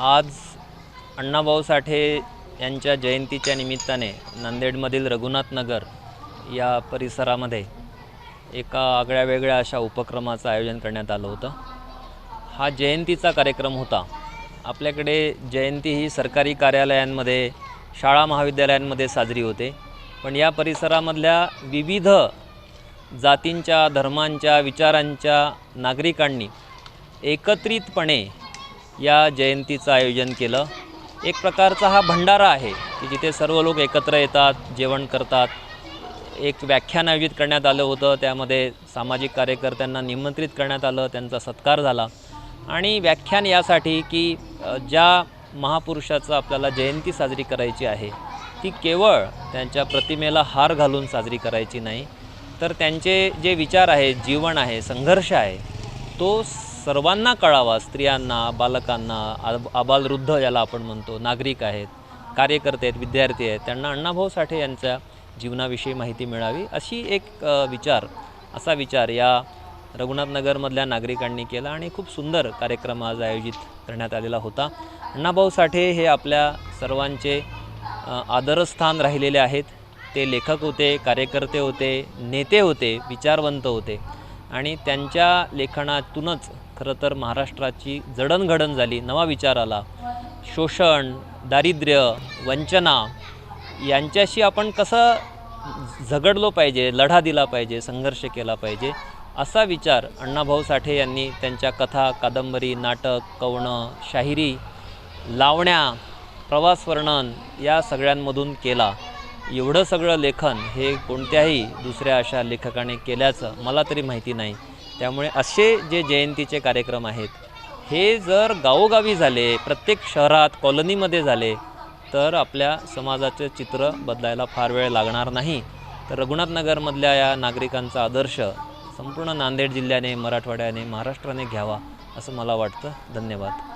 आज अण्णाभाऊ साठे यांच्या जयंतीच्या निमित्ताने नांदेडमधील रघुनाथ नगर या परिसरामध्ये एका आगळ्या वेगळ्या अशा उपक्रमाचं आयोजन करण्यात आलं होतं. हा जयंतीचा कार्यक्रम होता. आपल्याकडे जयंती ही सरकारी कार्यालयांमध्ये शाळा महाविद्यालयांमध्ये साजरी होते. पण या परिसरामधल्या विविध जातींच्या धर्मांच्या विचारांच्या नागरिकांनी एकत्रितपणे या जयंतीचं आयोजन केलं. एक प्रकारचा हा भंडारा आहे की जिथे सर्व लोक एकत्र येतात जेवण करतात. एक व्याख्यान आयोजित करण्यात आलं होतं. त्यामध्ये सामाजिक कार्यकर्त्यांना निमंत्रित करण्यात आलं. त्यांचा सत्कार झाला. आणि व्याख्यान यासाठी की ज्या महापुरुषाचं आपल्याला जयंती साजरी करायची आहे ती केवळ त्यांच्या प्रतिमेला हार घालून साजरी करायची नाही. तर त्यांचे जे विचार आहे जीवन आहे संघर्ष आहे तो सर्वांना कळावा स्त्रियांना बालकांना आब आबालवृद्ध याला आपण म्हणतो नागरिक आहेत कार्यकर्ते आहेत विद्यार्थी आहेत त्यांना अण्णाभाऊ साठे यांच्या जीवनाविषयी माहिती मिळावी अशी एक विचार असा विचार या रघुनाथनगरमधल्या नागरिकांनी केला आणि खूप सुंदर कार्यक्रम आज आयोजित करण्यात आलेला होता. अण्णाभाऊ साठे हे आपल्या सर्वांचे आदरस्थान राहिलेले आहेत. ते लेखक होते कार्यकर्ते होते नेते होते विचारवंत होते. आणि त्यांच्या लेखनातूनच खरं तर महाराष्ट्राची जडणघडण झाली नवा विचार आला. शोषण दारिद्र्य वंचना यांच्याशी आपण कसं झगडलो पाहिजे लढा दिला पाहिजे संघर्ष केला पाहिजे असा विचार अण्णाभाऊ साठे यांनी त्यांच्या कथा कादंबरी नाटक कवणं शाहिरी लावण्या प्रवास वर्णन या सगळ्यांमधून केला. एवढं सगळं लेखन हे कोणत्याही दुसऱ्या अशा लेखकाने केल्याचं मला तरी माहिती नाही. त्यामुळे असे जे जयंतीचे कार्यक्रम आहेत हे जर गावोगावी झाले प्रत्येक शहरात कॉलनीमध्ये झाले तर आपल्या समाजाचे चित्र बदलायला फार वेळ लागणार नाही. तर रघुनाथनगरमधल्या या नागरिकांचा आदर्श संपूर्ण नांदेड जिल्ह्याने मराठवाड्याने महाराष्ट्राने घ्यावा असं मला वाटतं. धन्यवाद.